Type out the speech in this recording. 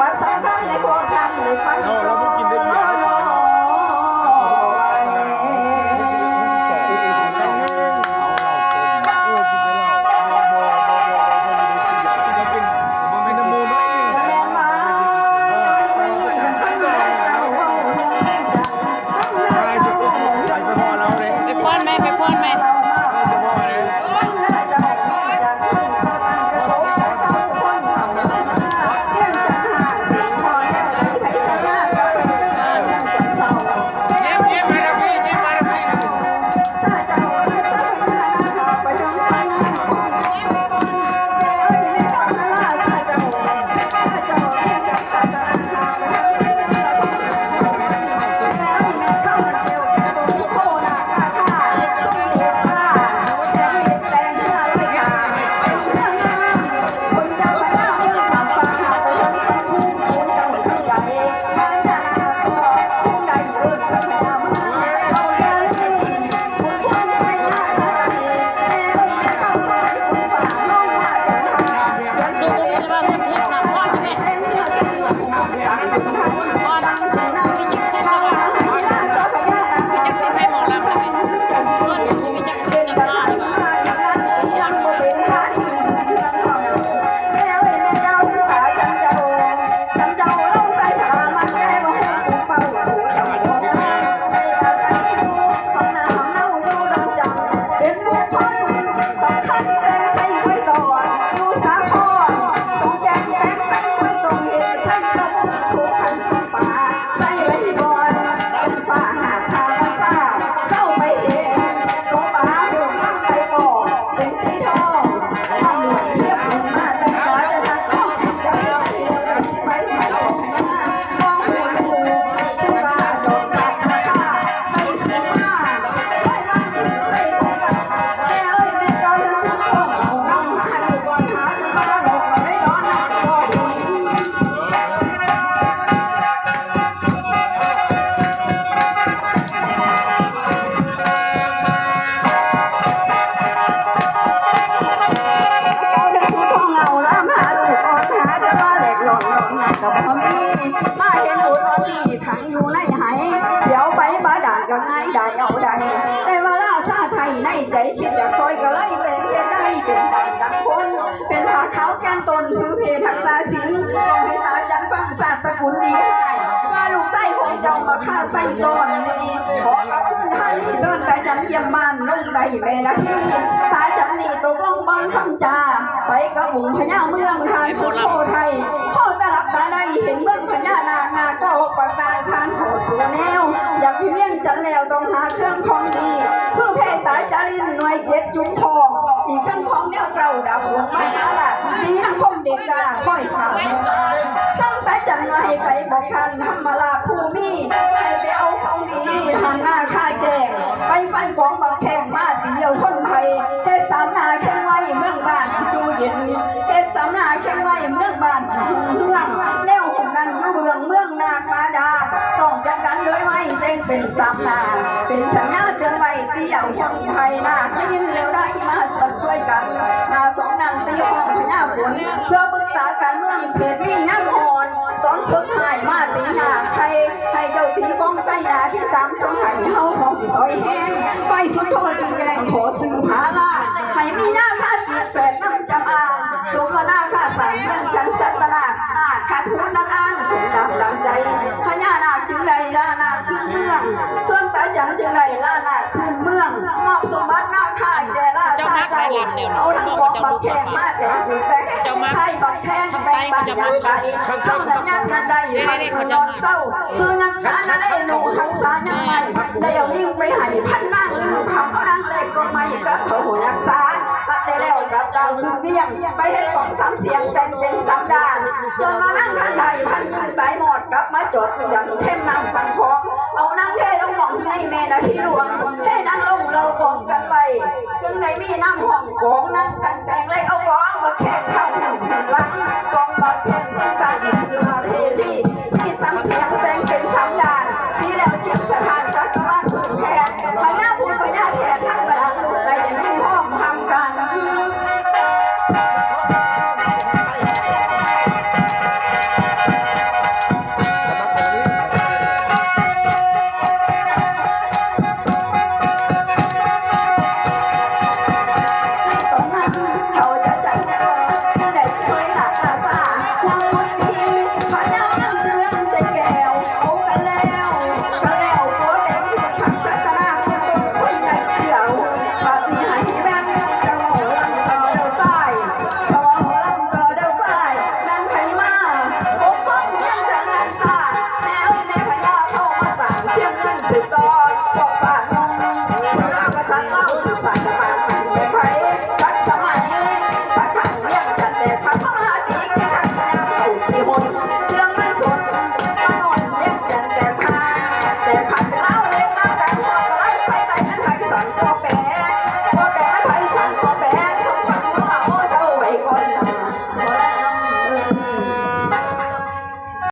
วัสดิ์สำคัญในโครงการในไฟ มาเห็นอุทอนี้ทั้งอยู่ในหายเดี๋ยวไปบาดาลกันไงได้เอาได้แต่ว่าล่าซาไทยในใจชิดอยากซอยก็ไล่เป็นเพีได้เป็นดังดังคน เป็นผาเขาแกนตนถือเพทักษาสินต้องพิตาจันฟังศาสตร์สกุลดีให้มาลูกไส้ของเจ้ามาฆ่าไส้ตอนนี้ขอกระเพื่อนท่านนี่จนแต่จันเยี่ยมมันลงได้แม่นะพี่ตาจันนี่ตกลงบอลคำจาไปกระบุงพญาเมืองทานพุทโพไทยพ่อ ตาลับตาได้เห็นเบื้องพญานาคนาก็อกปากตาทานโหดสัวแนว อยากพี่เลี้ยงจันแล้วต้องหาเครื่องของดีคือเพศตายจารินหน่วยเจ็ดจุ้มทองอีกเครื่องของแนวเก่าดาวหลวงไม่หาละมีทั้งคมเด็กกาค่อยขาวสร้างแต่จันไว้ไปบอกทันธรรมลาภูมิ เต้เป็นสามนาเป็นสัญญาเตือนไว้เที่ยวคนไทยนาได้ยินแล้วได้มาชวนช่วยกัน มาสองนางตีห้องพญาฝนเพื่อปรึกษาการเมืองเศรษฐีย่ำหอนตอนสุดท้ายมาตีหยาไทยให้เจ้าตีกองใจดาที่สามช่องให้เฮาของซอยแห้งไฟสุดโทษจึงแดงขอซื้อหาลาให้มีหน้าค่าติดแฝดน้ ชาเจ้าเอาทั้งกองบักแขกมาแต่ดูแต่ไทยบักแขกแต่บักยางไทยเท่านั้นยันนั้นได้พันนอนเศร้าซื้อนักษานั้นได้ลงหักษายังไม่ได้เอายิ่งไปให้พันนั่งลืมคำเอานั่งเล็กก็ไม่กับเขาหัวยักษาตัดได้แล้วกับดาวคือเบี้ยงไปเห็นของสามเสียงแต่งเป็นสามด้านส่วนมานั่งขันไทยพันยิงตายหมดกลับมาจดอย่างเท่นนำฟังขอ มีน้ำห้องของนั่งแต่งแต่งเลยเอากองมาแข่งเข้าหลังกองมาแข่ง